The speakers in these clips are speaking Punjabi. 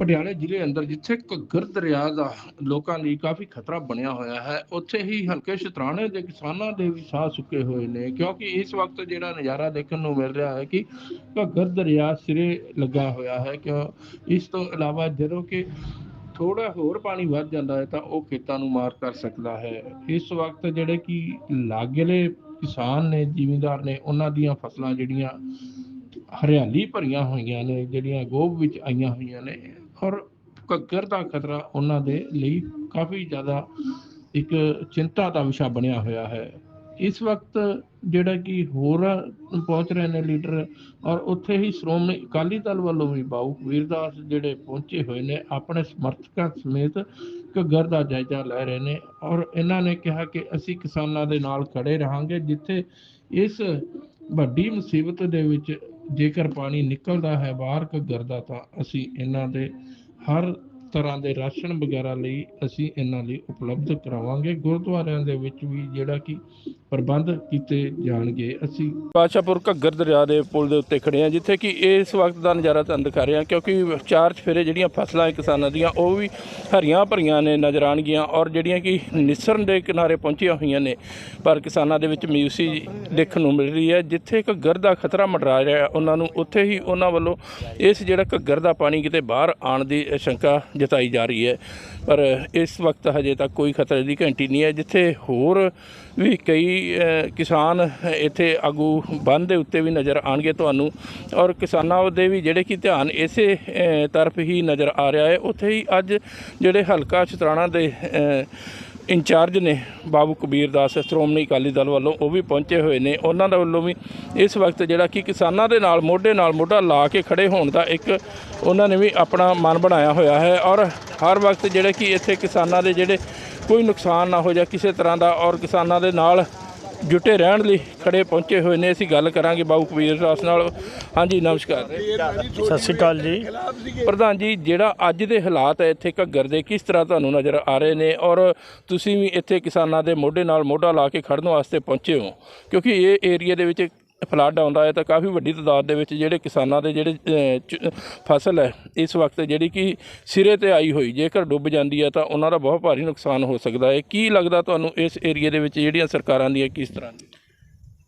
ਪਟਿਆਲੇ ਜ਼ਿਲ੍ਹੇ ਅੰਦਰ, ਜਿੱਥੇ ਘੱਗਰ ਦਰਿਆ ਦਾ ਲੋਕਾਂ ਲਈ ਕਾਫੀ ਖਤਰਾ ਬਣਿਆ ਹੋਇਆ ਹੈ, ਉੱਥੇ ਹੀ ਹਲਕੇ ਸ਼ਤਰਾਣੇ ਦੇ ਕਿਸਾਨਾਂ ਦੇ ਵੀ ਸਾਹ ਸੁੱਕੇ ਹੋਏ ਨੇ, ਕਿਉਂਕਿ ਇਸ ਵਕਤ ਜਿਹੜਾ ਨਜ਼ਾਰਾ ਦੇਖਣ ਨੂੰ ਮਿਲ ਰਿਹਾ ਹੈ ਕਿ ਘੱਗਰ ਦਰਿਆ ਸਿਰੇ ਲੱਗਾ ਹੋਇਆ ਹੈ, ਕਿਉਂ? ਇਸ ਤੋਂ ਇਲਾਵਾ ਜਦੋਂ ਕਿ ਥੋੜਾ ਹੋਰ ਪਾਣੀ ਵੱਧ ਜਾਂਦਾ ਹੈ, ਤਾਂ ਉਹ ਖੇਤਾਂ ਨੂੰ ਮਾਰ ਕਰ ਸਕਦਾ ਹੈ। ਇਸ ਵਕਤ ਜਿਹੜੇ ਕਿ ਲਾਗਲੇ ਕਿਸਾਨ ਨੇ, ਜ਼ਿਮੀਂਦਾਰ ਨੇ, ਉਹਨਾਂ ਦੀਆਂ ਫਸਲਾਂ ਜਿਹੜੀਆਂ ਹਰਿਆਲੀ ਭਰੀਆਂ ਹੋਈਆਂ ਨੇ, ਜਿਹੜੀਆਂ ਗੋਭ ਵਿੱਚ ਆਈਆਂ ਹੋਈਆਂ ਨੇ ਔਰ ਘੱਗਰ ਦਾ ਖਤਰਾ ਉਹਨਾਂ ਦੇ ਲਈ ਕਾਫੀ ਜ਼ਿਆਦਾ ਇੱਕ ਚਿੰਤਾ ਦਾ ਵਿਸ਼ਾ ਬਣਿਆ ਹੋਇਆ ਹੈ। ਇਸ ਵਕਤ ਜਿਹੜਾ ਕਿ ਹੋਰ ਪਹੁੰਚ ਰਹੇ ਨੇ ਲੀਡਰ ਔਰ ਉੱਥੇ ਹੀ ਸ਼੍ਰੋਮਣੀ ਅਕਾਲੀ ਦਲ ਵੱਲੋਂ ਵੀ ਬਾਊ ਵੀਰਦਾਸ ਜਿਹੜੇ ਪਹੁੰਚੇ ਹੋਏ ਨੇ ਆਪਣੇ ਸਮਰਥਕਾਂ ਸਮੇਤ ਘੱਗਰ ਦਾ ਜਾਇਜ਼ਾ ਲੈ ਰਹੇ ਨੇ ਔਰ ਇਹਨਾਂ ਨੇ ਕਿਹਾ ਕਿ ਅਸੀਂ ਕਿਸਾਨਾਂ ਦੇ ਨਾਲ ਖੜੇ ਰਹਾਂਗੇ, ਜਿੱਥੇ ਇਸ ਵੱਡੀ ਮੁਸੀਬਤ ਦੇ ਵਿੱਚ ਜੇਕਰ ਪਾਣੀ ਨਿਕਲਦਾ ਹੈ, ਬਾਹਰ ਘੱਗਰ ਦਾ ਤਾਂ ਅਸੀਂ ਇਹਨਾਂ ਦੇ ਹਰ ਤਰ੍ਹਾਂ ਦੇ ਰਾਸ਼ਨ ਵਗੈਰਾ ਲਈ ਅਸੀਂ ਇਹਨਾਂ ਲਈ ਉਪਲਬਧ ਕਰਾਵਾਂਗੇ। ਗੁਰਦੁਆਰਿਆਂ ਦੇ ਵਿੱਚ ਵੀ ਜਿਹੜਾ ਕਿ ਪ੍ਰਬੰਧ ਕੀਤੇ ਜਾਣਗੇ। ਅਸੀਂ ਬਾਦਸ਼ਾਹਪੁਰ ਘੱਗਰ ਦਰਿਆ ਦੇ ਪੁਲ ਦੇ ਉੱਤੇ ਖੜੇ ਆ ਜਿੱਥੇ ਕਿ ਇਸ ਵਕਤ ਦਾ ਨਜ਼ਾਰਾ ਤੁਹਾਨੂੰ ਦਿਖਾ ਰਹੇ ਹਾਂ, ਕਿਉਂਕਿ ਚਾਰ ਚਫੇਰੇ ਜਿਹੜੀਆਂ ਫਸਲਾਂ ਹੈ ਕਿਸਾਨਾਂ ਦੀਆਂ, ਉਹ ਵੀ ਹਰੀਆਂ ਭਰੀਆਂ ਨੇ, ਨਜ਼ਰ ਆਉਣਗੀਆਂ ਔਰ ਜਿਹੜੀਆਂ ਕਿ ਨਿਸਰਨ ਦੇ ਕਿਨਾਰੇ ਪਹੁੰਚੀਆਂ ਹੋਈਆਂ ਨੇ, ਪਰ ਕਿਸਾਨਾਂ ਦੇ ਵਿੱਚ ਮਯੂਸੀ ਦੇਖਣ ਨੂੰ ਮਿਲ ਰਹੀ ਹੈ, ਜਿੱਥੇ ਘੱਗਰ ਦਾ ਖਤਰਾ ਮੰਡਰਾ ਰਿਹਾ ਉਹਨਾਂ ਨੂੰ ਉੱਥੇ ਹੀ ਉਹਨਾਂ ਵੱਲੋਂ ਇਸ ਜਿਹੜਾ ਘੱਗਰ ਦਾ ਪਾਣੀ ਕਿਤੇ ਬਾਹਰ ਆਉਣ ਦੀ ਸ਼ੰਕਾ ਜਤਾਈ ਜਾ ਰਹੀ ਹੈ, ਪਰ ਇਸ ਵਕਤ ਹਜੇ ਤੱਕ ਕੋਈ ਖਤਰੇ ਦੀ ਘੰਟੀ ਨਹੀਂ ਹੈ, ਜਿੱਥੇ ਹੋਰ ਵੀ ਕਈ ਕਿਸਾਨ ਇੱਥੇ ਆਗੂ ਬੰਦ ਦੇ ਉੱਤੇ ਵੀ ਨਜ਼ਰ ਆਣਗੇ ਤੁਹਾਨੂੰ ਔਰ ਕਿਸਾਨਾਂ ਦੇ ਵੀ ਜਿਹੜੇ ਕਿ ਧਿਆਨ ਇਸੇ ਤਰਫ ਹੀ ਨਜ਼ਰ ਆ ਰਿਹਾ ਹੈ। ਉੱਥੇ ਹੀ ਅੱਜ ਜਿਹੜੇ ਹਲਕਾ ਚਤਰਾਣਾ ਦੇ ਇੰਚਾਰਜ ਨੇ ਬਾਬੂ ਕਬੀਰ ਦਾਸ, ਸ਼੍ਰੋਮਣੀ ਅਕਾਲੀ ਦਲ ਵੱਲੋਂ ਉਹ ਵੀ ਪਹੁੰਚੇ ਹੋਏ ਨੇ। ਉਹਨਾਂ ਦਾ ਵੱਲੋਂ ਵੀ ਇਸ ਵਕਤ ਜਿਹੜਾ ਕਿ ਕਿਸਾਨਾਂ ਦੇ ਨਾਲ, ਮੋਢੇ ਨਾਲ ਮੋਢਾ ਲਾ ਕੇ ਖੜੇ ਹੋਣ ਦਾ ਇੱਕ ਉਹਨਾਂ ਨੇ ਵੀ ਆਪਣਾ ਮਨ ਬਣਾਇਆ ਹੋਇਆ ਹੈ। ਔਰ ਹਰ ਵਕਤ ਜਿਹੜੇ ਕਿ ਇੱਥੇ ਕਿਸਾਨਾਂ ਦੇ ਜਿਹੜੇ ਕੋਈ ਨੁਕਸਾਨ ਨਾ ਹੋ ਜਾ ਕਿਸੇ ਤਰ੍ਹਾਂ ਦਾ ਔਰ ਕਿਸਾਨਾਂ ਦੇ ਨਾਲ ਜੁਟੇ ਰਹਿਣ ਲਈ ਖੜੇ ਪਹੁੰਚੇ ਹੋਏ ਨੇ। ਅਸੀਂ ਗੱਲ ਕਰਾਂਗੇ ਬਾਬੂ ਕਬੀਰ ਦਾਸ ਨਾਲ। ਹਾਂਜੀ ਨਮਸਕਾਰ। ਸਤਿ ਸ਼੍ਰੀ ਅਕਾਲ ਜੀ। ਪ੍ਰਧਾਨ ਜੀ ਜਿਹੜਾ ਅੱਜ ਦੇ ਹਾਲਾਤ ਹੈ ਇੱਥੇ ਘੱਗਰ ਦੇ ਕਿਸ ਤਰ੍ਹਾਂ ਤੁਹਾਨੂੰ ਨਜ਼ਰ ਆ ਰਹੇ ਨੇ? ਔਰ ਤੁਸੀਂ ਵੀ ਇੱਥੇ ਕਿਸਾਨਾਂ ਦੇ ਮੋਢੇ ਨਾਲ ਮੋਢਾ ਲਾ ਕੇ ਖੜਨ ਵਾਸਤੇ ਪਹੁੰਚੇ ਹੋ ਕਿਉਂਕਿ ਇਹ ਏਰੀਆ ਦੇ ਵਿੱਚ ਫਲੱਡ ਆਉਂਦਾ ਹੈ ਤਾਂ ਕਾਫੀ ਵੱਡੀ ਤਾਦਾਦ ਦੇ ਵਿੱਚ ਜਿਹੜੇ ਕਿਸਾਨਾਂ ਦੇ ਜਿਹੜੇ ਫਸਲ ਹੈ, ਇਸ ਵਕਤ ਜਿਹੜੀ ਕਿ ਸਿਰੇ ਤੇ ਆਈ ਹੋਈ, ਜੇਕਰ ਡੁੱਬ ਜਾਂਦੀ ਹੈ ਤਾਂ ਉਹਨਾਂ ਦਾ ਬਹੁਤ ਭਾਰੀ ਨੁਕਸਾਨ ਹੋ ਸਕਦਾ ਹੈ। ਕੀ ਲੱਗਦਾ ਤੁਹਾਨੂੰ ਇਸ ਏਰੀਆ ਦੇ ਵਿੱਚ ਜਿਹੜੀਆਂ ਸਰਕਾਰਾਂ ਦੀਆਂ ਕਿਸ ਤਰ੍ਹਾਂ ਦੀ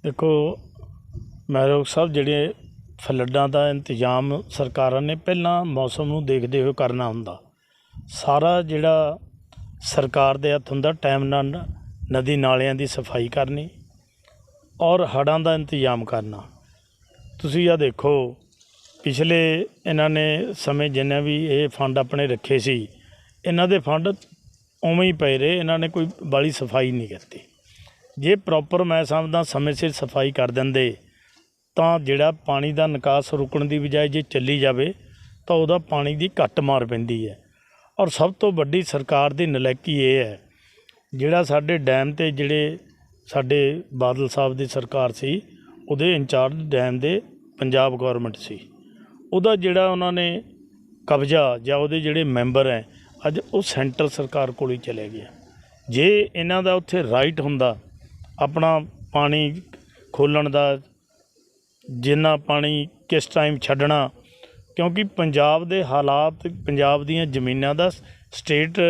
ਦੇਖੋ ਮੈਰੋਗ ਸਾਹਿਬ ਜਿਹੜੇ ਫਲੱਡਾਂ ਦਾ ਇੰਤਜ਼ਾਮ ਸਰਕਾਰਾਂ ਨੇ ਪਹਿਲਾਂ ਮੌਸਮ ਨੂੰ ਦੇਖਦੇ ਹੋਏ ਕਰਨਾ ਹੁੰਦਾ। ਸਾਰਾ ਜਿਹੜਾ ਸਰਕਾਰ ਦੇ ਹੱਥ ਹੁੰਦਾ, ਟਾਈਮ ਨਾਲ ਨਦੀ ਨਾਲਿਆਂ ਦੀ ਸਫ਼ਾਈ ਕਰਨੀ ਔਰ ਹੜ੍ਹਾਂ ਦਾ ਇੰਤਜ਼ਾਮ ਕਰਨਾ। ਤੁਸੀਂ ਆ ਦੇਖੋ, ਪਿਛਲੇ ਇਹਨਾਂ ਨੇ ਸਮੇਂ ਜਿੰਨੇ ਵੀ ਇਹ ਫੰਡ ਆਪਣੇ ਰੱਖੇ ਸੀ, ਇਹਨਾਂ ਦੇ ਫੰਡ ਉਵੇਂ ਹੀ ਪਏ ਰਹੇ, ਇਹਨਾਂ ਨੇ ਕੋਈ ਬਾਲੀ ਸਫ਼ਾਈ ਨਹੀਂ ਕੀਤੀ। ਜੇ ਪ੍ਰੋਪਰ ਮੈਂ ਸਮਝਦਾ ਸਮੇਂ ਸਿਰ ਸਫ਼ਾਈ ਕਰ ਦਿੰਦੇ, ਤਾਂ ਜਿਹੜਾ ਪਾਣੀ ਦਾ ਨਿਕਾਸ ਰੁਕਣ ਦੀ ਬਜਾਏ ਜੇ ਚੱਲੀ ਜਾਵੇ, ਤਾਂ ਉਹਦਾ ਪਾਣੀ ਦੀ ਘੱਟ ਮਾਰ ਪੈਂਦੀ ਹੈ। ਔਰ ਸਭ ਤੋਂ ਵੱਡੀ ਸਰਕਾਰ ਦੀ ਨਲਾਇਕੀ ਇਹ ਹੈ, ਜਿਹੜਾ ਸਾਡੇ ਡੈਮ ਤੇ ਜਿਹੜੇ ਸਾਡੇ ਬਾਦਲ ਸਾਹਿਬ ਦੀ ਸਰਕਾਰ ਸੀ, ਉਹਦੇ ਇੰਚਾਰਜ ਡੈਮ ਦੇ ਪੰਜਾਬ ਗਵਰਨਮੈਂਟ ਸੀ। ਉਹਦਾ ਜਿਹੜਾ ਉਹਨਾਂ ਨੇ ਕਬਜ਼ਾ ਜਾਂ ਉਹਦੇ ਜਿਹੜੇ ਮੈਂਬਰ ਹੈ, ਅੱਜ ਉਹ ਸੈਂਟਰ ਸਰਕਾਰ ਕੋਲ ਹੀ ਚਲੇ ਗਿਆ ਜੇ ਇਹਨਾਂ ਦਾ ਉੱਥੇ ਰਾਈਟ ਹੁੰਦਾ, ਆਪਣਾ ਪਾਣੀ ਖੋਲਣ ਦਾ, ਜਿੰਨਾ ਪਾਣੀ ਕਿਸ ਟਾਈਮ ਛੱਡਣਾ, ਕਿਉਂਕਿ ਪੰਜਾਬ ਦੇ ਹਾਲਾਤ, ਪੰਜਾਬ ਦੀਆਂ ਜ਼ਮੀਨਾਂ ਦਾ ਸਟੇਟ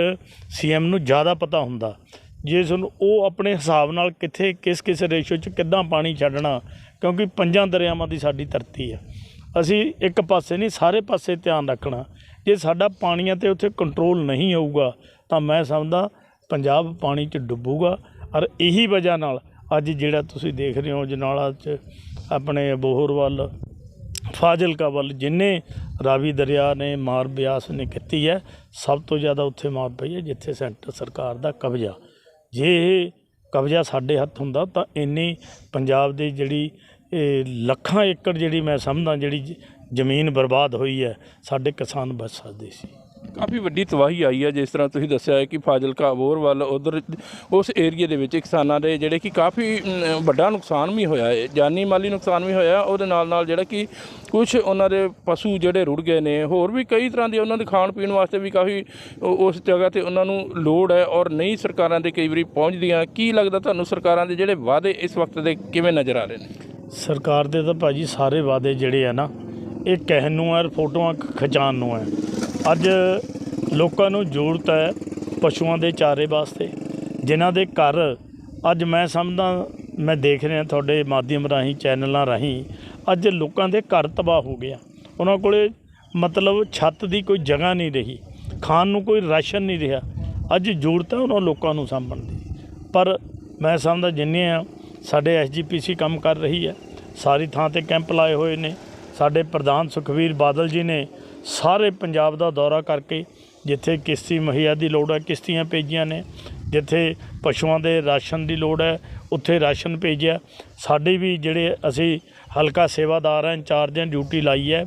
ਸੀਐਮ ਨੂੰ ਜ਼ਿਆਦਾ ਪਤਾ ਹੁੰਦਾ। ਜੇ ਤੁਹਾਨੂੰ ਉਹ ਆਪਣੇ ਹਿਸਾਬ ਨਾਲ ਕਿੱਥੇ, ਕਿਸ ਕਿਸ ਰੇਸ਼ੋ 'ਚ ਕਿੱਦਾਂ ਪਾਣੀ ਛੱਡਣਾ, ਕਿਉਂਕਿ ਪੰਜਾਂ ਦਰਿਆਵਾਂ ਦੀ ਸਾਡੀ ਧਰਤੀ ਆ ਅਸੀਂ ਇੱਕ ਪਾਸੇ ਨਹੀਂ, ਸਾਰੇ ਪਾਸੇ ਧਿਆਨ ਰੱਖਣਾ। ਜੇ ਸਾਡਾ ਪਾਣੀਆਂ ਤੇ ਉੱਥੇ ਕੰਟਰੋਲ ਨਹੀਂ ਹੋਊਗਾ, ਤਾਂ ਮੈਂ ਸਮਝਦਾ ਪੰਜਾਬ ਪਾਣੀ 'ਚ ਡੁੱਬੂਗਾ। ਔਰ ਇਹੀ ਵਜ੍ਹਾ ਨਾਲ ਅੱਜ ਜਿਹੜਾ ਤੁਸੀਂ ਦੇਖ ਰਹੇ ਹੋ, ਜਨਾਲਾ 'ਚ ਆਪਣੇ ਬੋਹਰ ਵੱਲ ਫਾਜ਼ਿਲਕਾ ਵੱਲ ਜਿੰਨੇ ਰਾਵੀ ਦਰਿਆ ਨੇ ਮਾਰ ਬਿਆਸ ਨੇ ਕੀਤੀ ਹੈ, ਸਭ ਤੋਂ ਜ਼ਿਆਦਾ ਉੱਥੇ ਮਾਰ ਪਈ ਹੈ, ਜਿੱਥੇ ਸੈਂਟਰ ਸਰਕਾਰ ਦਾ ਕਬਜ਼ਾ। ਜੇ ਇਹ ਕਬਜ਼ਾ ਸਾਡੇ ਹੱਥ ਹੁੰਦਾ ਤਾਂ ਇੰਨੀ ਪੰਜਾਬ ਦੀ ਜਿਹੜੀ, ਇਹ ਲੱਖਾਂ ਏਕੜ ਜਿਹੜੀ ਮੈਂ ਸਮਝਦਾ ਜਿਹੜੀ ਜ਼ਮੀਨ ਬਰਬਾਦ ਹੋਈ ਹੈ, ਸਾਡੇ ਕਿਸਾਨ ਬਚ ਸਕਦੇ ਸੀ। ਕਾਫੀ ਵੱਡੀ ਤਬਾਹੀ ਆਈ ਹੈ ਜਿਸ ਤਰ੍ਹਾਂ ਤੁਸੀਂ ਦੱਸਿਆ ਹੈ ਕਿ ਫਾਜ਼ਿਲਕਾ ਅਬੋਹਰ ਵੱਲ ਉਧਰ ਉਸ ਏਰੀਏ ਦੇ ਵਿੱਚ ਕਿਸਾਨਾਂ ਦੇ ਜਿਹੜੇ ਕਿ ਕਾਫੀ ਵੱਡਾ ਨੁਕਸਾਨ ਵੀ ਹੋਇਆ ਹੈ, ਜਾਨੀ ਮਾਲੀ ਨੁਕਸਾਨ ਵੀ ਹੋਇਆ, ਉਹਦੇ ਨਾਲ ਨਾਲ ਜਿਹੜਾ ਕਿ ਕੁਝ ਉਹਨਾਂ ਦੇ ਪਸ਼ੂ ਜਿਹੜੇ ਰੁੜ ਗਏ ਨੇ, ਹੋਰ ਵੀ ਕਈ ਤਰ੍ਹਾਂ ਦੇ ਉਹਨਾਂ ਦੇ ਖਾਣ ਪੀਣ ਵਾਸਤੇ ਵੀ ਕਾਫੀ ਉਸ ਜਗ੍ਹਾ ਤੇ ਉਹਨਾਂ ਨੂੰ ਲੋੜ ਹੈ ਔਰ ਨਹੀਂ ਸਰਕਾਰਾਂ ਦੇ ਕਈ ਵਾਰੀ ਪਹੁੰਚਦੀਆਂ। ਕੀ ਲੱਗਦਾ ਤੁਹਾਨੂੰ ਸਰਕਾਰਾਂ ਦੇ ਜਿਹੜੇ ਵਾਅਦੇ ਇਸ ਵਕਤ ਦੇ ਕਿਵੇਂ ਨਜ਼ਰ ਆ ਰਹੇ ਨੇ? ਸਰਕਾਰ ਦੇ ਤਾਂ ਭਾਜੀ ਸਾਰੇ ਵਾਅਦੇ ਜਿਹੜੇ ਆ ਨਾ, ਇਹ ਕਹਿਣ ਨੂੰ ਆ, ਫੋਟੋਆਂ ਖਿਚਾਉਣ ਨੂੰ ਹੈ ਅੱਜ ਲੋਕਾਂ ਨੂੰ ਜ਼ਰੂਰਤ ਹੈ ਪਸ਼ੂਆਂ ਦੇ ਚਾਰੇ ਵਾਸਤੇ, ਜਿਨ੍ਹਾਂ ਦੇ ਘਰ ਅੱਜ ਮੈਂ ਸਮਝਦਾ, ਮੈਂ ਦੇਖ ਰਿਹਾ ਤੁਹਾਡੇ ਮਾਧਿਅਮ ਰਾਹੀਂ, ਚੈਨਲਾਂ ਰਾਹੀਂ, ਅੱਜ ਲੋਕਾਂ ਦੇ ਘਰ ਤਬਾਹ ਹੋ ਗਿਆ। ਉਹਨਾਂ ਕੋਲੇ ਮਤਲਬ ਛੱਤ ਦੀ ਕੋਈ ਜਗ੍ਹਾ ਨਹੀਂ ਰਹੀ, ਖਾਣ ਨੂੰ ਕੋਈ ਰਾਸ਼ਨ ਨਹੀਂ ਰਿਹਾ। ਅੱਜ ਜ਼ਰੂਰਤ ਹੈ ਉਹਨਾਂ ਲੋਕਾਂ ਨੂੰ ਸਾਂਭਣ ਦੀ। ਪਰ ਮੈਂ ਸਮਝਦਾ ਜਿੰਨੇ ਆ, ਸਾਡੇ ਐਸਜੀਪੀਸੀ ਕੰਮ ਕਰ ਰਹੀ ਹੈ, ਸਾਰੀ ਥਾਂ ਤੇ ਕੈਂਪ ਲਾਏ ਹੋਏ ਨੇ। ਸਾਡੇ ਪ੍ਰਧਾਨ ਸੁਖਵੀਰ ਬਾਦਲ ਜੀ ਨੇ ਸਾਰੇ ਪੰਜਾਬ ਦਾ ਦੌਰਾ ਕਰਕੇ ਜਿੱਥੇ ਕਿਸ਼ਤੀ ਮੁਹੱਈਆ ਦੀ ਲੋੜ ਹੈ, ਕਿਸ਼ਤੀਆਂ ਭੇਜੀਆਂ ਨੇ, ਜਿੱਥੇ ਪਸ਼ੂਆਂ ਦੇ ਰਾਸ਼ਨ ਦੀ ਲੋੜ ਹੈ, ਉੱਥੇ ਰਾਸ਼ਨ ਭੇਜਿਆ। ਸਾਡੇ ਵੀ ਜਿਹੜੇ ਅਸੀਂ ਹਲਕਾ ਸੇਵਾਦਾਰ ਹਾਂ, ਇੰਚਾਰਜ ਹਾਂ, ਡਿਊਟੀ ਲਾਈ ਹੈ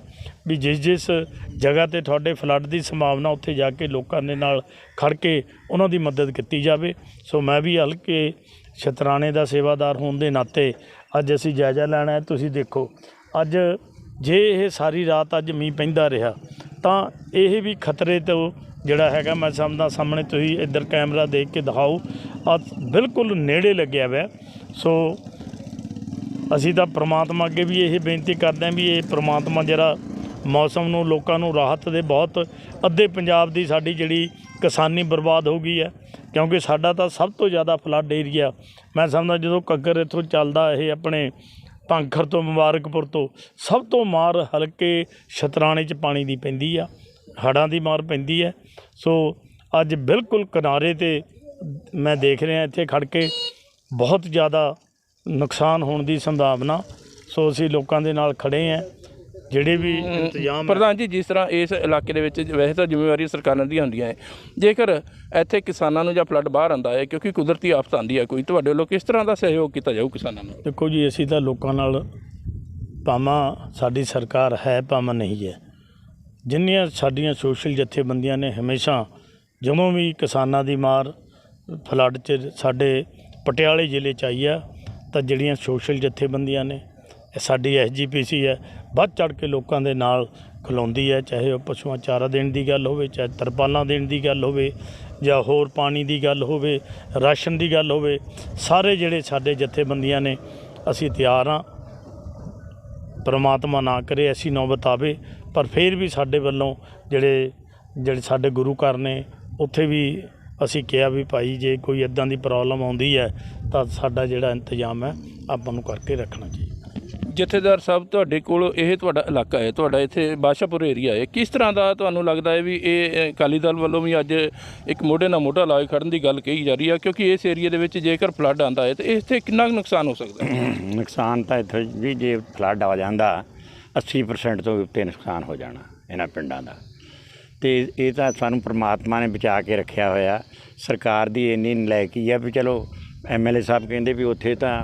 ਵੀ ਜਿਸ ਜਿਸ ਜਗ੍ਹਾ ਤੇ ਤੁਹਾਡੇ ਫਲੱਡ ਦੀ ਸੰਭਾਵਨਾ ਉੱਥੇ ਜਾ ਕੇ ਲੋਕਾਂ ਦੇ ਨਾਲ ਖੜ ਕੇ ਉਹਨਾਂ ਦੀ ਮਦਦ ਕੀਤੀ ਜਾਵੇ। ਸੋ ਮੈਂ ਵੀ ਹਲਕੇ ਸ਼ਤਰਾਣੇ ਦਾ ਸੇਵਾਦਾਰ ਹੋਣ ਦੇ ਨਾਤੇ ਅੱਜ ਅਸੀਂ ਜਾਇਜ਼ਾ ਲੈਣਾ ਹੈ। ਤੁਸੀਂ ਦੇਖੋ, ਅੱਜ ਜੇ ਇਹ ਸਾਰੀ ਰਾਤ ਅੱਜ ਮੀਂਹ ਪੈਂਦਾ ਰਿਹਾ, ਤਾਂ ਇਹ ਵੀ ਖਤਰੇ ਤੋਂ ਜਿਹੜਾ ਹੈਗਾ ਮੈਂ ਸਮਝਦਾ ਸਾਹਮਣੇ ਤੁਸੀਂ ਇੱਧਰ ਕੈਮਰਾ ਦੇਖ ਕੇ ਦਿਖਾਓ। ਆ ਬਿਲਕੁਲ ਨੇੜੇ ਲੱਗਿਆ ਹੋਇਆ ਸੋ ਅਸੀਂ ਤਾਂ ਪ੍ਰਮਾਤਮਾ ਅੱਗੇ ਵੀ ਇਹ ਬੇਨਤੀ ਕਰਦੇ ਹਾਂ ਵੀ ਇਹ ਪ੍ਰਮਾਤਮਾ ਜਿਹੜਾ ਮੌਸਮ ਨੂੰ, ਲੋਕਾਂ ਨੂੰ ਰਾਹਤ ਦੇ ਬਹੁਤ। ਅੱਧੇ ਪੰਜਾਬ ਦੀ ਸਾਡੀ ਜਿਹੜੀ ਕਿਸਾਨੀ ਬਰਬਾਦ ਹੋ ਗਈ ਹੈ, ਕਿਉਂਕਿ ਸਾਡਾ ਤਾਂ ਸਭ ਤੋਂ ਜ਼ਿਆਦਾ ਫਲੱਡ ਏਰੀਆ ਮੈਂ ਸਮਝਦਾ ਜਦੋਂ ਕੱਗਰ ਇੱਥੋਂ ਚੱਲਦਾ, ਇਹ ਆਪਣੇ ਭਾਂਖਰ ਤੋਂ ਮੁਬਾਰਕਪੁਰ ਤੋਂ ਸਭ ਤੋਂ ਮਾਰ ਹਲਕੇ ਸ਼ਤਰਾਣੇ 'ਚ ਪਾਣੀ ਦੀ ਪੈਂਦੀ ਆ, ਹੜ੍ਹਾਂ ਦੀ ਮਾਰ ਪੈਂਦੀ ਹੈ ਸੋ ਅੱਜ ਬਿਲਕੁਲ ਕਿਨਾਰੇ ਤੇ ਮੈਂ ਦੇਖ ਰਿਹਾ ਇੱਥੇ ਖੜ ਕੇ ਬਹੁਤ ਜ਼ਿਆਦਾ ਨੁਕਸਾਨ ਹੋਣ ਦੀ ਸੰਭਾਵਨਾ। ਸੋ ਅਸੀਂ ਲੋਕਾਂ ਦੇ ਨਾਲ ਖੜੇ ਹਾਂ ਜਿਹੜੇ ਵੀ ਇੰਤਜ਼ਾਮ ਪ੍ਰਧਾਨ ਜੀ ਜਿਸ ਤਰ੍ਹਾਂ ਇਸ ਇਲਾਕੇ ਦੇ ਵਿੱਚ ਵੈਸੇ ਤਾਂ ਜ਼ਿੰਮੇਵਾਰੀ ਸਰਕਾਰਾਂ ਦੀਆਂ ਹੁੰਦੀਆਂ ਹੈ। ਜੇਕਰ ਇੱਥੇ ਕਿਸਾਨਾਂ ਨੂੰ ਜਾਂ ਫਲੱਡ ਬਾਹਰ ਆਂਦਾ ਹੈ ਕਿਉਂਕਿ ਕੁਦਰਤੀ ਆਫਤ ਆਂਦੀ ਹੈ ਕੋਈ ਤੁਹਾਡੇ ਵੱਲੋਂ ਕਿਸ ਤਰ੍ਹਾਂ ਦਾ ਸਹਿਯੋਗ ਕੀਤਾ ਜਾਊ ਕਿਸਾਨਾਂ ਨੂੰ? ਦੇਖੋ ਜੀ ਅਸੀਂ ਤਾਂ ਲੋਕਾਂ ਨਾਲ ਭਾਵਾਂ ਸਾਡੀ ਸਰਕਾਰ ਹੈ ਭਾਵਾਂ ਨਹੀਂ ਹੈ। ਜਿੰਨੀਆਂ ਸਾਡੀਆਂ ਸੋਸ਼ਲ ਜਥੇਬੰਦੀਆਂ ਨੇ ਹਮੇਸ਼ਾ ਜਦੋਂ ਵੀ ਕਿਸਾਨਾਂ ਦੀ ਮਾਰ ਫਲੱਡ 'ਚ ਸਾਡੇ ਪਟਿਆਲੇ ਜ਼ਿਲ੍ਹੇ 'ਚ ਆਈ ਆ ਤਾਂ ਜਿਹੜੀਆਂ ਸੋਸ਼ਲ ਜਥੇਬੰਦੀਆਂ ਨੇ ਸਾਡੀ ਐਸਜੀਪੀਸੀ ਹੈ, ਵੱਧ ਚੜ ਕੇ ਲੋਕਾਂ ਦੇ ਨਾਲ ਖਲੋਂਦੀ ਹੈ, ਚਾਹੇ ਉਹ ਪਸ਼ੂਆਂ ਚਾਰਾ ਦੇਣ ਦੀ ਗੱਲ ਹੋਵੇ, ਚਾਹੇ ਤਰਪਾਲਾਂ ਦੇਣ ਦੀ ਗੱਲ ਹੋਵੇ, ਜਾਂ ਹੋਰ ਪਾਣੀ ਦੀ ਗੱਲ ਹੋਵੇ, ਰਾਸ਼ਨ ਦੀ ਗੱਲ ਹੋਵੇ, ਸਾਰੇ ਜਿਹੜੇ ਸਾਡੇ ਜਥੇਬੰਦੀਆਂ ਨੇ, ਅਸੀਂ ਤਿਆਰ ਹਾਂ। ਪਰਮਾਤਮਾ ਨਾ ਕਰੇ ਐਸੀ ਨੌਬਤ ਆਵੇ, ਪਰ ਫਿਰ ਵੀ ਸਾਡੇ ਵੱਲੋਂ ਜਿਹੜੇ ਜਿਹੜੇ ਸਾਡੇ ਗੁਰੂ ਘਰ ਨੇ, ਉੱਥੇ ਵੀ ਅਸੀਂ ਕਿਹਾ ਵੀ ਭਾਈ ਜੇ ਕੋਈ ਇਦਾਂ ਦੀ ਪ੍ਰੋਬਲਮ ਆਉਂਦੀ ਹੈ, ਤਾਂ ਸਾਡਾ ਜਿਹੜਾ ਇੰਤਜ਼ਾਮ ਹੈ, ਆਪਾਂ ਨੂੰ ਕਰਕੇ ਰੱਖਣਾ ਚਾਹੀਦਾ। ਜਥੇਦਾਰ ਸਾਹਿਬ, ਤੁਹਾਡੇ ਕੋਲ ਇਹ ਤੁਹਾਡਾ ਇਲਾਕਾ ਹੈ, ਤੁਹਾਡਾ ਇੱਥੇ ਬਾਸ਼ਾਪੁਰ ਏਰੀਆ ਹੈ। ਕਿਸ ਤਰ੍ਹਾਂ ਦਾ ਤੁਹਾਨੂੰ ਲੱਗਦਾ ਹੈ ਵੀ ਇਹ ਅਕਾਲੀ ਦਲ ਵੱਲੋਂ ਵੀ ਅੱਜ ਇੱਕ ਮੋਢੇ ਨਾਲ ਮੋਢਾ ਲਾ ਕੇ ਖੜਨ ਦੀ ਗੱਲ ਕਹੀ ਜਾ ਰਹੀ ਹੈ? ਕਿਉਂਕਿ ਇਸ ਏਰੀਆ ਦੇ ਵਿੱਚ ਜੇਕਰ ਫਲੱਡ ਆਂਦਾ ਹੈ, ਤਾਂ ਇੱਥੇ ਕਿੰਨਾ ਕੁ ਨੁਕਸਾਨ ਹੋ ਸਕਦਾ ਹੈ? ਨੁਕਸਾਨ ਤਾਂ ਇੱਥੇ ਵੀ ਜੇ ਫਲੱਡ ਆ ਜਾਂਦਾ 80% ਤੋਂ ਉੱਤੇ ਨੁਕਸਾਨ ਹੋ ਜਾਣਾ ਇਹਨਾਂ ਪਿੰਡਾਂ ਦਾ। ਤੇ ਇਹ ਤਾਂ ਸਾਨੂੰ ਪ੍ਰਮਾਤਮਾ ਨੇ ਬਚਾ ਕੇ ਰੱਖਿਆ ਹੋਇਆ। ਸਰਕਾਰ ਦੀ ਇੰਨੀ ਨਲਾਇਕੀ ਆ ਵੀ ਚਲੋ ਐਮਐਲਏ ਸਾਹਿਬ ਕਹਿੰਦੇ ਵੀ ਉੱਥੇ ਤਾਂ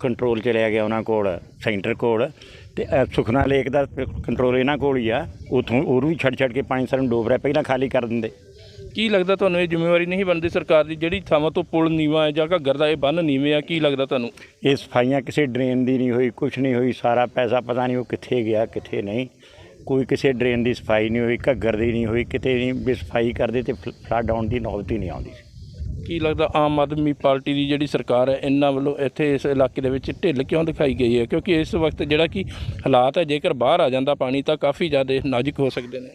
ਕੰਟਰੋਲ ਚਲਿਆ ਗਿਆ ਉਹਨਾਂ ਕੋਲ। ਸੈਂਟਰ ਕੋਲ ਤੇ ਅ, ਸੁਖਨਾ ਲੇਕ ਦਾ ਕੰਟਰੋਲ ਇਹਨਾਂ ਕੋਲ ਹੀ ਆ। ਉਥੋਂ ਉਹਨੂੰ ਵੀ ਛੱਡ ਛੱਡ ਕੇ ਪਾਣੀ ਸਾਨੂੰ ਡੋਬ ਰਿਹਾ ਪਹਿਲਾਂ ਖਾਲੀ ਕਰ ਦਿੰਦੇ। ਕੀ ਲੱਗਦਾ ਤੁਹਾਨੂੰ ਇਹ ਜ਼ਿੰਮੇਵਾਰੀ ਨਹੀਂ ਬਣਦੀ ਸਰਕਾਰ ਦੀ ਜਿਹੜੀ ਥਾਵਾਂ ਤੋਂ ਪੁਲ ਨੀਵਾਂ ਹੈ ਜਾਂ ਘੱਗਰ ਦਾ ਇਹ ਬੰਨ ਨੀਵੇਂ ਆ ਕੀ ਲੱਗਦਾ ਤੁਹਾਨੂੰ? ਇਹ ਸਫਾਈਆਂ ਕਿਸੇ ਡਰੇਨ ਦੀ ਨਹੀਂ ਹੋਈ ਕੁਝ ਨਹੀਂ ਹੋਈ ਸਾਰਾ ਪੈਸਾ ਪਤਾ ਨਹੀਂ ਉਹ ਕਿੱਥੇ ਗਿਆ ਕਿੱਥੇ ਨਹੀਂ। ਕੋਈ ਕਿਸੇ ਡਰੇਨ ਦੀ ਸਫ਼ਾਈ ਨਹੀਂ ਹੋਈ ਘੱਗਰ ਦੀ ਨਹੀਂ ਹੋਈ ਕਿਤੇ ਨਹੀਂ ਵੀ ਸਫ਼ਾਈ ਕਰਦੇ ਤੇ ਫਲੱਡ ਆਉਣ ਦੀ ਨੌਬਤ ਹੀ ਨਹੀਂ ਆਉਂਦੀ। ਸੀ ਕੀ ਲੱਗਦਾ ਆਮ ਆਦਮੀ ਪਾਰਟੀ ਦੀ ਜਿਹੜੀ ਸਰਕਾਰ ਹੈ ਇਹਨਾਂ ਵੱਲੋਂ ਇੱਥੇ ਇਸ ਇਲਾਕੇ ਦੇ ਵਿੱਚ ਢਿੱਲ ਕਿਉਂ ਦਿਖਾਈ ਗਈ ਹੈ? ਕਿਉਂਕਿ ਇਸ ਵਕਤ ਜਿਹੜਾ ਕਿ ਹਾਲਾਤ ਹੈ ਜੇਕਰ ਬਾਹਰ ਆ ਜਾਂਦਾ ਪਾਣੀ ਤਾਂ ਕਾਫੀ ਜ਼ਿਆਦਾ ਨਾਜ਼ੁਕ ਹੋ ਸਕਦੇ ਨੇ।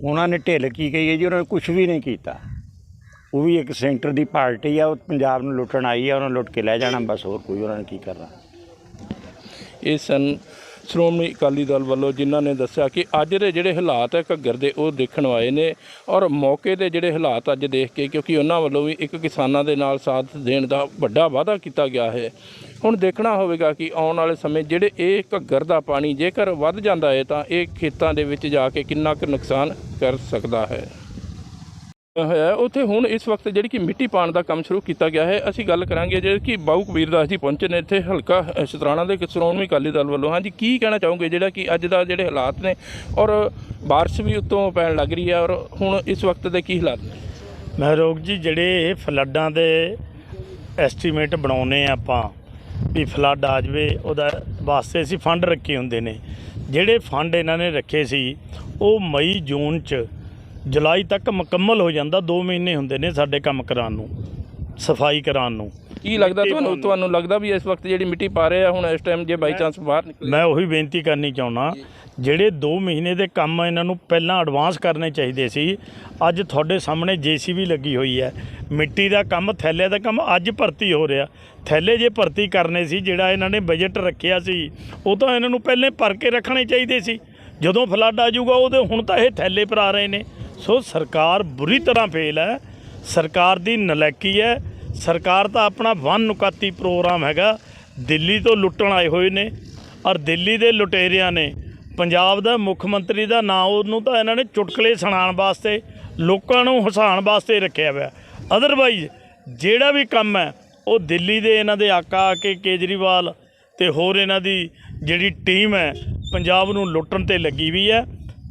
ਉਹਨਾਂ ਨੇ ਢਿੱਲ ਕੀ ਕਹੀ ਹੈ ਜੀ ਉਹਨਾਂ ਨੇ ਕੁਝ ਵੀ ਨਹੀਂ ਕੀਤਾ। ਉਹ ਵੀ ਇੱਕ ਸੈਂਟਰ ਦੀ ਪਾਰਟੀ ਆ ਉਹ ਪੰਜਾਬ ਨੂੰ ਲੁੱਟਣ ਆਈ ਆ ਉਹਨਾਂ ਲੁੱਟ ਕੇ ਲੈ ਜਾਣਾ ਬਸ ਹੋਰ ਕੋਈ ਉਹਨਾਂ ਨੇ ਕੀ ਕਰਨਾ। ਇਹ ਸਨ ਸ਼੍ਰੋਮਣੀ ਅਕਾਲੀ ਦਲ ਵੱਲੋਂ ਜਿਨ੍ਹਾਂ ਨੇ ਦੱਸਿਆ ਕਿ ਅੱਜ ਦੇ ਜਿਹੜੇ ਹਾਲਾਤ ਹੈ ਘੱਗਰ ਦੇ, ਉਹ ਦੇਖਣ ਆਏ ਨੇ ਔਰ ਮੌਕੇ ਦੇ ਜਿਹੜੇ ਹਾਲਾਤ ਅੱਜ ਦੇਖ ਕੇ, ਕਿਉਂਕਿ ਉਹਨਾਂ ਵੱਲੋਂ ਵੀ ਇੱਕ ਕਿਸਾਨਾਂ ਦੇ ਨਾਲ ਸਾਥ ਦੇਣ ਦਾ ਵੱਡਾ ਵਾਅਦਾ ਕੀਤਾ ਗਿਆ ਹੈ। ਹੁਣ ਦੇਖਣਾ ਹੋਵੇਗਾ ਕਿ ਆਉਣ ਵਾਲੇ ਸਮੇਂ ਜਿਹੜੇ ਇਹ ਘੱਗਰ ਦਾ ਪਾਣੀ ਜੇਕਰ ਵੱਧ ਜਾਂਦਾ ਹੈ ਤਾਂ ਇਹ ਖੇਤਾਂ ਦੇ ਵਿੱਚ ਜਾ ਕੇ ਕਿੰਨਾ ਕੁ ਨੁਕਸਾਨ ਕਰ ਸਕਦਾ ਹੈ। ਹੋਇਆ ਉੱਥੇ ਹੁਣ ਇਸ ਵਕਤ ਜਿਹੜੀ ਕਿ ਮਿੱਟੀ ਪਾਣ ਦਾ ਕੰਮ ਸ਼ੁਰੂ ਕੀਤਾ ਗਿਆ ਹੈ। ਅਸੀਂ ਗੱਲ ਕਰਾਂਗੇ ਜਿਹੜੇ ਕਿ ਬਾਊ ਕਬੀਰਦਾਸ ਜੀ ਪਹੁੰਚੇ ਨੇ ਇੱਥੇ ਹਲਕਾ ਅ, ਸ਼ਤਰਾਣਾ ਦੇ ਸ਼੍ਰੋਮਣੀ ਅਕਾਲੀ ਦਲ ਵੱਲੋਂ। ਹਾਂਜੀ ਕੀ ਕਹਿਣਾ ਚਾਹੋਗੇ ਜਿਹੜਾ ਕਿ ਅੱਜ ਦਾ ਜਿਹੜੇ ਹਾਲਾਤ ਨੇ ਔਰ ਬਾਰਿਸ਼ ਵੀ ਉੱਤੋਂ ਪੈਣ ਲੱਗ ਰਹੀ ਹੈ ਔਰ ਹੁਣ ਇਸ ਵਕਤ ਦੇ ਕੀ ਹਾਲਾਤ ਨੇ? ਮਹਿਰੋਗ ਜੀ ਜਿਹੜੇ ਇਹ ਫਲੱਡਾਂ ਦੇ ਐਸਟੀਮੇਟ ਬਣਾਉਨੇ ਆ ਆਪਾਂ ਵੀ ਫਲੱਡ ਆ ਜਾਵੇ ਉਹਦਾ ਵਾਸਤੇ ਅਸੀਂ ਫੰਡ ਰੱਖੇ ਹੁੰਦੇ ਨੇ। ਜਿਹੜੇ ਫੰਡ ਇਹਨਾਂ ਨੇ ਰੱਖੇ ਸੀ ਉਹ ਮਈ ਜੂਨ ਚ ਜੁਲਾਈ ਤੱਕ ਮੁਕੰਮਲ ਹੋ ਜਾਂਦਾ 2 ਮਹੀਨੇ ਹੁੰਦੇ ਨੇ ਸਾਡੇ ਕੰਮ ਕਰਾਉਣ ਨੂੰ ਸਫ਼ਾਈ ਕਰਾਉਣ ਨੂੰ। ਕੀ ਲੱਗਦਾ ਤੁਹਾਨੂੰ। ਤੁਹਾਨੂੰ ਲੱਗਦਾ ਵੀ ਇਸ ਵਕਤ ਜਿਹੜੀ ਮਿੱਟੀ ਪਾ ਰਹੇ ਆ ਹੁਣ ਇਸ ਟਾਈਮ ਜੇ ਬਾਈ ਚਾਂਸ ਬਾਹਰ ਨਿਕਲੇ? ਮੈਂ ਉਹੀ ਬੇਨਤੀ ਕਰਨੀ ਚਾਹੁੰਦਾ ਜਿਹੜੇ 2 ਮਹੀਨੇ ਦੇ ਕੰਮ ਇਹਨਾਂ ਨੂੰ ਪਹਿਲਾਂ ਐਡਵਾਂਸ ਕਰਨੇ ਚਾਹੀਦੇ ਸੀ ਅੱਜ ਤੁਹਾਡੇ ਸਾਹਮਣੇ ਜੀਸੀਬੀ ਲੱਗੀ ਹੋਈ ਹੈ। ਮਿੱਟੀ ਦਾ ਕੰਮ ਥੈਲੇ ਦਾ ਕੰਮ ਅੱਜ ਭਰਤੀ ਹੋ ਰਿਹਾ। ਥੈਲੇ ਜੇ ਭਰਤੀ ਕਰਨੇ ਸੀ ਜਿਹੜਾ ਇਹਨਾਂ ਨੇ ਬਜਟ ਰੱਖਿਆ ਸੀ ਉਹ ਤਾਂ ਇਹਨਾਂ ਨੂੰ ਪਹਿਲੇ ਭਰ ਕੇ ਰੱਖਣੇ ਚਾਹੀਦੇ ਸੀ। ਜਦੋਂ ਫਲੱਡ ਆ ਜਾਊਗਾ ਉਹਦੇ ਹੁਣ ਤਾਂ ਇਹ ਥੈਲੇ ਭਰਾ ਰਹੇ ਨੇ। ਸੋ ਸਰਕਾਰ ਬੁਰੀ ਤਰ੍ਹਾਂ ਫੇਲ ਹੈ, ਸਰਕਾਰ ਦੀ ਨਲੈਕੀ ਹੈ, ਸਰਕਾਰ ਤਾਂ ਆਪਣਾ ਵਨ ਨੁਕਾਤੀ ਪ੍ਰੋਗਰਾਮ ਹੈਗਾ, ਦਿੱਲੀ ਤੋਂ ਲੁੱਟਣ ਆਏ ਹੋਏ ਨੇ, ਔਰ ਦਿੱਲੀ ਦੇ ਲੁਟੇਰਿਆਂ ਨੇ ਪੰਜਾਬ ਦਾ ਮੁੱਖ ਮੰਤਰੀ ਦਾ ਨਾਂ ਉਹਨੂੰ ਤਾਂ ਇਹਨਾਂ ਨੇ ਚੁਟਕਲੇ ਸੁਣਾਉਣ ਵਾਸਤੇ, ਲੋਕਾਂ ਨੂੰ ਹਸਾਉਣ ਵਾਸਤੇ ਰੱਖਿਆ ਹੋਇਆ। ਅਦਰਵਾਈਜ਼ ਜਿਹੜਾ ਵੀ ਕੰਮ ਹੈ, ਉਹ ਦਿੱਲੀ ਦੇ ਇਹਨਾਂ ਦੇ ਆਕਾ ਆ ਕੇ ਕੇਜਰੀਵਾਲ ਤੇ ਹੋਰ ਇਹਨਾਂ ਦੀ ਜਿਹੜੀ ਟੀਮ ਹੈ, ਪੰਜਾਬ ਨੂੰ ਲੁੱਟਣ ਤੇ ਲੱਗੀ ਵੀ ਹੈ।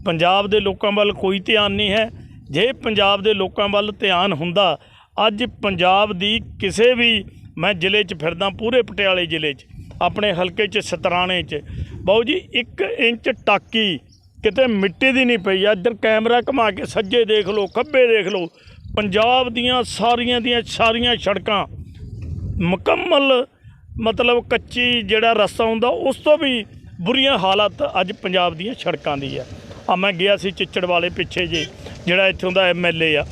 ਪੰਜਾਬ ਦੇ ਲੋਕਾਂ ਵੱਲ ਕੋਈ ਧਿਆਨ ਨਹੀਂ ਹੈ। ਜੇ ਪੰਜਾਬ ਦੇ ਲੋਕਾਂ ਵੱਲ ਧਿਆਨ ਹੁੰਦਾ, ਅੱਜ ਪੰਜਾਬ ਦੀ ਕਿਸੇ ਵੀ ਮੈਂ ਜ਼ਿਲ੍ਹੇ 'ਚ ਫਿਰਦਾ, ਪੂਰੇ ਪਟਿਆਲੇ ਜ਼ਿਲ੍ਹੇ 'ਚ, ਆਪਣੇ ਹਲਕੇ 'ਚ, ਸਤਰਾਣੇ 'ਚ ਬਾਊ ਜੀ 1 ਇੰਚ ਟਾਕੀ ਕਿਤੇ ਮਿੱਟੀ ਦੀ ਨਹੀਂ ਪਈ। ਇੱਧਰ ਕੈਮਰਾ ਘੁਮਾ ਕੇ ਸੱਜੇ ਦੇਖ ਲਓ, ਖੱਬੇ ਦੇਖ ਲਓ, ਪੰਜਾਬ ਦੀਆਂ ਸਾਰੀਆਂ ਦੀਆਂ ਸਾਰੀਆਂ ਸੜਕਾਂ ਮੁਕੰਮਲ, ਮਤਲਬ ਕੱਚੀ ਜਿਹੜਾ ਰਸਤਾ ਹੁੰਦਾ, ਉਸ ਤੋਂ ਵੀ ਬੁਰੀਆਂ ਹਾਲਤ ਅੱਜ ਪੰਜਾਬ ਦੀਆਂ ਸੜਕਾਂ ਦੀ ਹੈ। ਆ, ਮੈਂ ਗਿਆ ਸੀ ਚਿੱਚੜ ਵਾਲੇ ਪਿੱਛੇ ਜੇ, ਜਿਹੜਾ ਇੱਥੋਂ ਦਾ ਐਮਐਲਏ ਆ।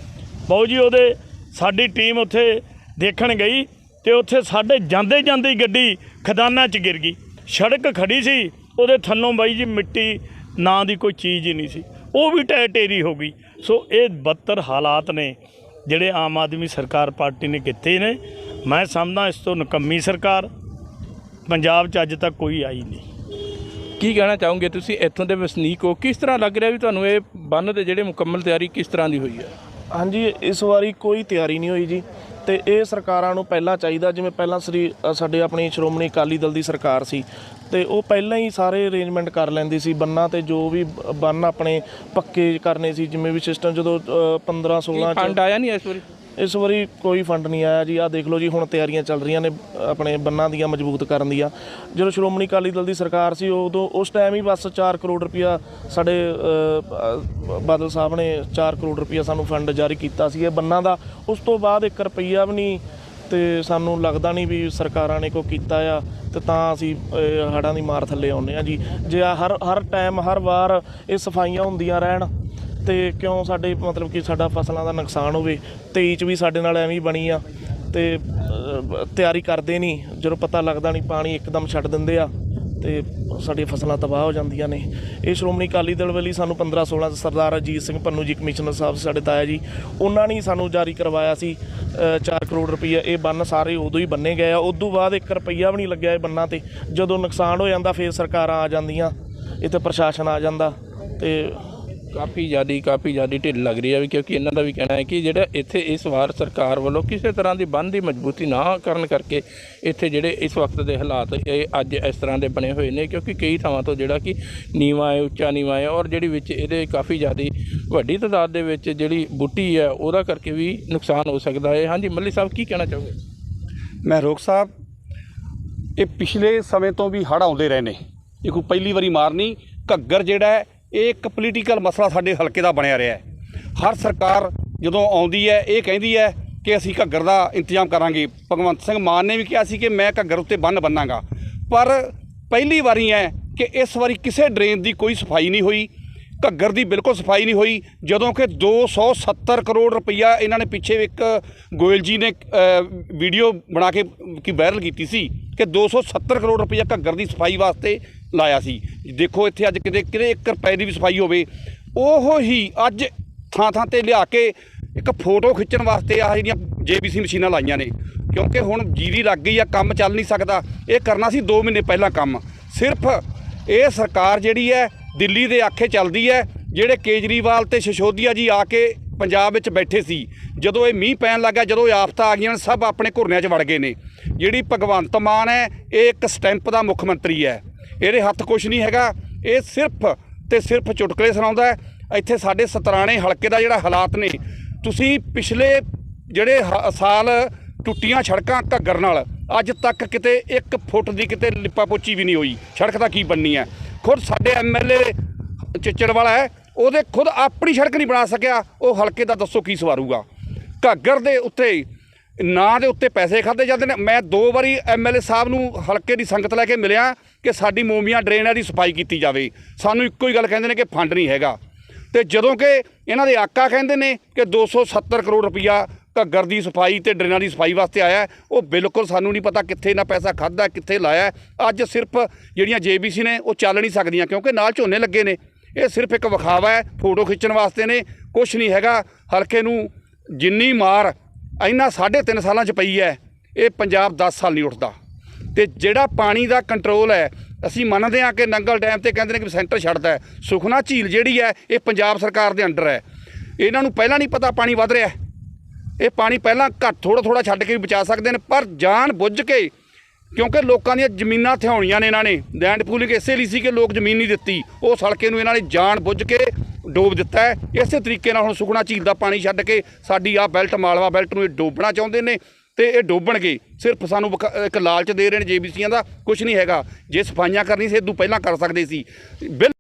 ਬਾਊ ਜੀ, ਉਹਦੇ ਸਾਡੀ ਟੀਮ ਉੱਥੇ ਦੇਖਣ ਗਈ ਤੇ ਉੱਥੇ ਸਾਡੇ ਜਾਂਦੇ ਜਾਂਦੇ ਗੱਡੀ ਖਦਾਨਾ 'ਚ ਗਿਰ ਗਈ। ਸੜਕ ਖੜੀ ਸੀ, ਉਹਦੇ ਥੱਲੋਂ ਬਾਈ ਜੀ ਮਿੱਟੀ ਨਾਂ ਦੀ ਕੋਈ ਚੀਜ਼ ਹੀ ਨਹੀਂ ਸੀ। ਉਹ ਵੀ ਟੈ ਟੇਰੀ ਹੋ ਗਈ। ਸੋ ਇਹ ਬਦਤਰ ਹਾਲਾਤ ਨੇ, ਜਿਹੜੇ ਆਮ ਆਦਮੀ ਸਰਕਾਰ ਪਾਰਟੀ ਨੇ ਕੀਤੇ ਨੇ। ਮੈਂ ਸਮਝਦਾ ਇਸ ਤੋਂ ਨਕੰਮੀ ਸਰਕਾਰ, ਪੰਜਾਬ 'ਚ ਅੱਜ ਤੱਕ ਕੋਈ ਆਈ ਨਹੀਂ। ਕੀ ਕਹਿਣਾ ਚਾਹੋਗੇ ਤੁਸੀਂ? ਇੱਥੋਂ ਦੇ ਵਸਨੀਕ ਹੋ ਕਿਸ ਤਰ੍ਹਾਂ ਲੱਗ ਰਿਹਾ ਵੀ ਤੁਹਾਨੂੰ ਇਹ ਬੰਨ ਦੇ ਜਿਹੜੇ ਮੁਕੰਮਲ ਤਿਆਰੀ ਕਿਸ ਤਰ੍ਹਾਂ ਦੀ ਹੋਈ ਹੈ? ਹਾਂਜੀ ਇਸ ਵਾਰੀ ਕੋਈ ਤਿਆਰੀ ਨਹੀਂ ਹੋਈ ਜੀ। ਤੇ ਇਹ ਸਰਕਾਰਾਂ ਨੂੰ ਪਹਿਲਾਂ ਚਾਹੀਦਾ ਜਿਵੇਂ ਪਹਿਲਾਂ ਸ੍ਰੀ ਸਾਡੇ ਆਪਣੀ ਸ਼੍ਰੋਮਣੀ ਅਕਾਲੀ ਦਲ ਦੀ ਸਰਕਾਰ ਸੀ ਤੇ ਉਹ ਪਹਿਲਾਂ ਹੀ ਸਾਰੇ ਅਰੇਂਜਮੈਂਟ ਕਰ ਲੈਂਦੀ ਸੀ ਬੰਨਾਂ ਤੇ ਜੋ ਵੀ ਬੰਨ ਆਪਣੇ ਪੱਕੇ ਕਰਨੇ ਸੀ ਜਿਵੇਂ ਵੀ ਸਿਸਟਮ ਜਦੋਂ ਅ, 15 16 ਫੰਡ ਚ ਆਇਆ ਨਹੀਂ ਇਸ ਵਾਰੀ? ਇਸ ਵਾਰੀ ਕੋਈ ਫੰਡ ਨਹੀਂ ਆਇਆ ਜੀ। ਆਹ ਦੇਖ ਲਓ ਜੀ ਹੁਣ ਤਿਆਰੀਆਂ ਚੱਲ ਰਹੀਆਂ ਨੇ ਆਪਣੇ ਬੰਨਾਂ ਦੀਆਂ ਮਜ਼ਬੂਤ ਕਰਨ ਦੀਆਂ। ਜਦੋਂ ਸ਼੍ਰੋਮਣੀ ਅਕਾਲੀ ਦਲ ਦੀ ਸਰਕਾਰ ਸੀ ਉਦੋਂ ਉਸ ਟਾਈਮ ਹੀ ਬਸ 4 ਕਰੋੜ ਰੁਪਇਆ ਸਾਡੇ ਅ, ਬਾਦਲ ਸਾਹਿਬ ਨੇ 4 ਕਰੋੜ ਰੁਪਇਆ ਸਾਨੂੰ ਫੰਡ ਜਾਰੀ ਕੀਤਾ ਸੀ। ਇਹ ਬੰਨਾਂ ਦਾ ਉਸ ਤੋਂ ਬਾਅਦ 1 ਰੁਪਈਆ ਵੀ ਨਹੀਂ ਤੇ ਸਾਨੂੰ ਲੱਗਦਾ ਨਹੀਂ ਵੀ ਸਰਕਾਰਾਂ ਨੇ ਕੋਈ ਕੀਤਾ ਆ ਤੇ ਤਾਂ ਅਸੀਂ ਅ, ਹੜ੍ਹਾਂ ਦੀ ਮਾਰ ਥੱਲੇ ਆਉਂਦੇ ਆ ਜੀ। ਜੇ ਆਹ ਹਰ ਹਰ ਟਾਈਮ ਹਰ ਵਾਰ ਇਹ ਸਫਾਈਆਂ ਹੁੰਦੀਆਂ ਰਹਿਣ ਤੇ ਕਿਉਂ ਸਾਡੇ ਮਤਲਬ ਕਿ ਸਾਡਾ ਫਸਲਾਂ ਦਾ ਨੁਕਸਾਨ ਹੋਵੇ 23 ਚ ਵੀ ਸਾਡੇ ਨਾਲ ਐਵੇਂ ਹੀ ਬਣੀ ਆ, ਤੇ ਤਿਆਰੀ ਕਰਦੇ ਨਹੀਂ ਜਦੋਂ ਪਤਾ ਲੱਗਦਾ ਨਹੀਂ ਪਾਣੀ ਇੱਕਦਮ ਛੱਡ ਦਿੰਦੇ ਆ, ਤੇ ਸਾਡੀਆਂ ਫਸਲਾਂ ਤਬਾਹ ਹੋ ਜਾਂਦੀਆਂ ਨੇ। ਇਹ ਸ਼੍ਰੋਮਣੀ ਅਕਾਲੀ ਦਲ ਵੱਲੋਂ ਸਾਨੂੰ 15 16 ਸਰਦਾਰ ਅਜੀਤ ਸਿੰਘ ਪੰਨੂ ਜੀ ਕਮਿਸ਼ਨਰ ਸਾਹਿਬ, ਸਾਡੇ ਤਾਇਆ ਜੀ, ਉਹਨਾਂ ਨੇ ਸਾਨੂੰ ਜਾਰੀ ਕਰਵਾਇਆ ਸੀ 4 ਕਰੋੜ ਰੁਪਈਆ, ਇਹ ਬੰਨ ਸਾਰੇ ਉਦੋਂ ਹੀ ਬੰਨੇ ਗਏ ਆ, ਉਦੋਂ ਬਾਅਦ 1 ਰੁਪਈਆ ਵੀ ਨਹੀਂ ਲੱਗਿਆ ਇਹ ਬੰਨਾਂ ਤੇ। ਜਦੋਂ ਨੁਕਸਾਨ ਹੋ ਜਾਂਦਾ, ਫੇਰ ਸਰਕਾਰਾਂ ਆ ਜਾਂਦੀਆਂ, ਇੱਥੇ ਪ੍ਰਸ਼ਾਸਨ ਆ ਜਾਂਦਾ, ਤੇ ਕਾਫੀ ਜ਼ਿਆਦੀ ਕਾਫੀ ਜ਼ਿਆਦੀ ਢਿੱਲ ਲੱਗ ਰਹੀ ਹੈ ਵੀ ਕਿਉਂਕਿ ਇਹਨਾਂ ਦਾ ਵੀ ਕਹਿਣਾ ਹੈ ਕਿ ਜਿਹੜਾ ਇੱਥੇ ਇਸ ਵਾਰ ਸਰਕਾਰ ਵੱਲੋਂ ਕਿਸੇ ਤਰ੍ਹਾਂ ਦੀ ਬੰਦ ਦੀ ਮਜ਼ਬੂਤੀ ਨਾ ਕਰਨ ਕਰਕੇ ਇੱਥੇ ਜਿਹੜੇ ਇਸ ਵਕਤ ਦੇ ਹਾਲਾਤ ਇਹ ਅੱਜ ਇਸ ਤਰ੍ਹਾਂ ਦੇ ਬਣੇ ਹੋਏ ਨੇ ਕਿਉਂਕਿ ਕਈ ਥਾਵਾਂ ਤੋਂ ਜਿਹੜਾ ਕਿ ਨੀਵਾਂ ਹੈ, ਉੱਚਾ ਨੀਵਾਂ ਹੈ ਔਰ ਜਿਹੜੀ ਵਿੱਚ ਇਹਦੇ ਕਾਫੀ ਜ਼ਿਆਦੀ ਵੱਡੀ ਤਾਦਾਦ ਦੇ ਵਿੱਚ ਜਿਹੜੀ ਬੂਟੀ ਹੈ ਉਹਦਾ ਕਰਕੇ ਵੀ ਨੁਕਸਾਨ ਹੋ ਸਕਦਾ ਹੈ। ਹਾਂਜੀ, ਮੱਲੀ ਸਾਹਿਬ ਕੀ ਕਹਿਣਾ ਚਾਹੋਗੇ? ਮੈਂ ਰੋਕ ਸਾਹਿਬ, ਇਹ ਪਿਛਲੇ ਸਮੇਂ ਤੋਂ ਵੀ ਹੜ੍ਹ ਆਉਂਦੇ ਰਹੇ ਨੇ। ਇਹ ਕੋਈ ਪਹਿਲੀ ਵਾਰੀ ਮਾਰ ਨਹੀਂ ਘੱਗਰ ਜਿਹੜਾ ਹੈ ਇਹ ਇੱਕ ਪੋਲੀਟੀਕਲ ਮਸਲਾ ਸਾਡੇ ਹਲਕੇ ਦਾ ਬਣਿਆ ਰਿਹਾ ਹੈ। ਹਰ ਸਰਕਾਰ ਜਦੋਂ ਆਉਂਦੀ ਹੈ, ਇਹ ਕਹਿੰਦੀ ਹੈ ਕਿ ਅਸੀਂ ਘੱਗਰ ਦਾ ਇੰਤਜ਼ਾਮ ਕਰਾਂਗੇ। ਭਗਵੰਤ ਸਿੰਘ ਮਾਨ ਨੇ ਵੀ ਕਿਹਾ ਸੀ ਕਿ ਮੈਂ ਘੱਗਰ ਉੱਤੇ ਬੰਨ ਬੰਨਾਂਗਾ। ਪਰ ਪਹਿਲੀ ਵਾਰੀ ਹੈ ਕਿ ਇਸ ਵਾਰੀ ਕਿਸੇ ਡਰੇਨ ਦੀ ਕੋਈ ਸਫ਼ਾਈ ਨਹੀਂ ਹੋਈ। ਘੱਗਰ ਦੀ ਬਿਲਕੁਲ ਸਫ਼ਾਈ ਨਹੀਂ ਹੋਈ, ਜਦੋਂ ਕਿ 270 ਕਰੋੜ ਰੁਪਈਆ ਇਹਨਾਂ ਨੇ ਪਿੱਛੇ ਇੱਕ ਗੋਇਲ ਜੀ ਨੇ ਵੀਡੀਓ ਬਣਾ ਕੇ, ਕੀ ਵਾਇਰਲ ਕੀਤੀ ਸੀ। ਕਿ 270 ਕਰੋੜ ਰੁਪਈਆ ਘੱਗਰ ਦੀ ਸਫ਼ਾਈ ਵਾਸਤੇ ਲਾਇਆ ਸੀ। ਦੇਖੋ ਇੱਥੇ ਅੱਜ ਕਿਤੇ ਕਿਤੇ 1 ਰੁਪਏ ਦੀ ਵੀ ਸਫ਼ਾਈ ਹੋਵੇ। ਉਹ ਹੀ ਅੱਜ ਥਾਂ ਥਾਂ ਤੇ ਲਿਆ ਕੇ ਇੱਕ ਫੋਟੋ ਖਿੱਚਣ ਵਾਸਤੇ ਆ ਜਿਹੜੀਆਂ ਜੇਬੀਸੀ ਮਸ਼ੀਨਾਂ ਲਾਈਆਂ ਨੇ। ਕਿਉਂਕਿ ਹੁਣ ਜੀਰੀ ਲੱਗ ਗਈ ਆ, ਕੰਮ ਚੱਲ ਨਹੀਂ ਸਕਦਾ। ਇਹ ਕਰਨਾ ਸੀ 2 ਮਹੀਨੇ ਪਹਿਲਾਂ ਕੰਮ। ਸਿਰਫ ਇਹ ਸਰਕਾਰ ਜਿਹੜੀ ਹੈ, ਦਿੱਲੀ ਦੇ ਆਖੇ ਚੱਲਦੀ ਹੈ, ਜਿਹੜੇ ਕੇਜਰੀਵਾਲ ਤੇ ਸ਼ਸ਼ੋਦੀਆ ਜੀ ਆ ਕੇ ਪੰਜਾਬ ਵਿੱਚ ਬੈਠੇ ਸੀ। ਜਦੋਂ ਇਹ ਮੀਂਹ ਪੈਣ ਲੱਗਾ, ਜਦੋਂ ਇਹ ਆਫਤਾਂ ਆ ਗਈਆਂ, ਸਭ ਆਪਣੇ ਘੁਰਨਿਆਂ 'ਚ ਵੜ ਗਏ ਨੇ। ਜਿਹੜੀ ਭਗਵੰਤ ਮਾਨ ਹੈ, ਇਹ ਇੱਕ ਸਟੈਂਪ ਦਾ ਮੁੱਖ ਮੰਤਰੀ ਹੈ। ਇਹਦੇ ਹੱਥ ਕੁਝ ਨਹੀਂ ਹੈਗਾ। ਇਹ ਸਿਰਫ ਤੇ ਸਿਰਫ ਚੁਟਕਲੇ ਸੁਣਾਉਂਦਾ ਹੈ। ਇੱਥੇ ਸਾਡੇ ਸਤਰਾਣੇ ਹਲਕੇ ਦਾ ਜਿਹੜਾ ਹਾਲਾਤ ਨੇ, ਤੁਸੀਂ ਪਿਛਲੇ ਜਿਹੜੇ ਹ- ਸਾਲ ਟੁੱਟੀਆਂ ਸੜਕਾਂ ਘੱਗਰ ਨਾਲ, ਅੱਜ ਤੱਕ ਕਿਤੇ 1 ਫੁੱਟ ਦੀ ਕਿਤੇ ਲਿਪਾ ਪੋਚੀ ਵੀ ਨਹੀਂ ਹੋਈ। ਸੜਕ ਤਾਂ ਕੀ ਬਣਨੀ ਹੈ? ਖੁਦ ਸਾਡੇ ਐਮਐਲਏ ਚਿੱਚੜ ਵਾਲਾ ਹੈ, ਉਹਦੇ ਖੁਦ ਆਪਣੀ ਸੜਕ ਨਹੀਂ ਬਣਾ ਸਕਿਆ। ਉਹ ਹਲਕੇ ਦਾ ਦੱਸੋ ਕੀ ਸਵਾਰੂਗਾ? ਘੱਗਰ ਦੇ ਉੱਤੇ ਨਾਂ ਦੇ ਉੱਤੇ ਪੈਸੇ ਖਾਦੇ ਜਾਂਦੇ ਨੇ। ਮੈਂ ਦੋ ਵਾਰੀ ਐਮਐਲਏ ਸਾਹਿਬ ਨੂੰ ਹਲਕੇ ਦੀ ਸੰਗਤ ਲੈ ਕੇ ਮਿਲਿਆ ਕਿ ਸਾਡੀ ਮੋਮੀਆਂ ਡਰੇਨਾਂ ਦੀ ਸਫ਼ਾਈ ਕੀਤੀ ਜਾਵੇ। ਸਾਨੂੰ ਇੱਕੋ ਹੀ ਗੱਲ ਕਹਿੰਦੇ ਨੇ ਕਿ ਫੰਡ ਨਹੀਂ ਹੈਗਾ। ਤੇ ਜਦੋਂ ਕਿ ਇਹਨਾਂ ਦੇ ਆਕਾ ਕਹਿੰਦੇ ਨੇ ਕਿ 270 ਕਰੋੜ ਰੁਪਈਆ ਘੱਗਰ ਦੀ ਸਫ਼ਾਈ ਤੇ ਡਰੇਨਾਂ ਦੀ ਸਫ਼ਾਈ ਵਾਸਤੇ ਆਇਆ ਉਹ ਬਿਲਕੁਲ ਸਾਨੂੰ ਨਹੀਂ ਪਤਾ ਕਿੱਥੇ ਇਹਨਾਂ ਪੈਸਾ ਖਾਦਾ ਕਿੱਥੇ ਲਾਇਆ ਅੱਜ ਸਿਰਫ ਜਿਹੜੀਆਂ ਜੇਬੀਸੀ ਨੇ ਉਹ ਚੱਲ ਨਹੀਂ ਸਕਦੀਆਂ ਕਿਉਂਕਿ ਨਾਲ ਝੋਨੇ ਲੱਗੇ ਨੇ। ਇਹ ਸਿਰਫ ਇੱਕ ਵਿਖਾਵਾ ਹੈ, ਫੋਟੋ ਖਿੱਚਣ ਵਾਸਤੇ ਨੇ। ਕੁਝ ਨਹੀਂ ਹੈਗਾ। ਹਲਕੇ ਨੂੰ ਜਿੰਨੀ ਮਾਰ ਇੰਨਾ ਸਾਢੇ ਤਿੰਨ ਸਾਲਾਂ 'ਚ ਪਈ ਹੈ ਇਹ ਪੰਜਾਬ 10 ਸਾਲ ਨਹੀਂ ਉੱਠਦਾ। ਤੇ ਜਿਹੜਾ ਪਾਣੀ ਦਾ ਕੰਟਰੋਲ ਹੈ ਅਸੀਂ ਮੰਨਦੇ ਹਾਂ ਕਿ ਨੰਗਲ ਡੈਮ ਤੇ ਕਹਿੰਦੇ ਨੇ ਕਿ ਸੈਂਟਰ ਛੱਡਦਾ ਸੁਖਨਾ ਝੀਲ ਜਿਹੜੀ ਹੈ ਇਹ ਪੰਜਾਬ ਸਰਕਾਰ ਦੇ ਅੰਡਰ ਹੈ ਇਹਨਾਂ ਨੂੰ ਪਹਿਲਾਂ ਨਹੀਂ ਪਤਾ ਪਾਣੀ ਵੱਧ ਰਿਹਾ। ਇਹ ਪਾਣੀ ਪਹਿਲਾਂ ਘੱਟ ਥੋੜਾ ਥੋੜਾ ਛੱਡ ਕੇ ਵੀ ਬਚਾ ਸਕਦੇ ਨੇ, ਪਰ ਜਾਣ ਬੁੱਝ ਕੇ ਕਿਉਂਕਿ ਲੋਕਾਂ ਦੀਆਂ ਜ਼ਮੀਨਾਂ ਥਿਆਉਣੀਆਂ ਨੇ ਇਹਨਾਂ ਨੇ। ਲੈਂਡ ਪੂਲਿੰਗ ਇਸੇ ਲਈ ਸੀ ਕਿ ਲੋਕ ਜ਼ਮੀਨ ਨਹੀਂ ਦਿੱਤੀ। ਉਹ ਸੜਕੇ ਨੂੰ ਇਹਨਾਂ ਨੇ ਜਾਣ ਬੁੱਝ ਕੇ ਡੋਬ ਦਿੱਤਾ ਹੈ। ਇਸੇ ਤਰੀਕੇ ਨਾਲ ਹੁਣ ਸੁਖਨਾ ਝੀਲ ਦਾ ਪਾਣੀ ਛੱਡ ਕੇ ਸਾਡੀ ਆ ਬੈਲਟ, ਮਾਲਵਾ ਬੈਲਟ ਨੂੰ ਇਹ ਡੋਬਣਾ ਚਾਹੁੰਦੇ ਨੇ ਤੇ ਇਹ ਡੋਬਣਗੇ। ਸਿਰਫ ਸਾਨੂੰ ਵਿਖਾ- ਇੱਕ ਲਾਲਚ ਦੇ ਰਹੇ ਨੇ ਜੇਬੀਸੀਆਂ ਦਾ। ਕੁਝ ਨਹੀਂ ਹੈਗਾ। ਜੇ ਸਫਾਈਆਂ ਕਰਨੀ ਸੀ ਇਦੋਂ ਪਹਿਲਾਂ ਕਰ ਸਕਦੇ ਸੀ। ਬਿਲ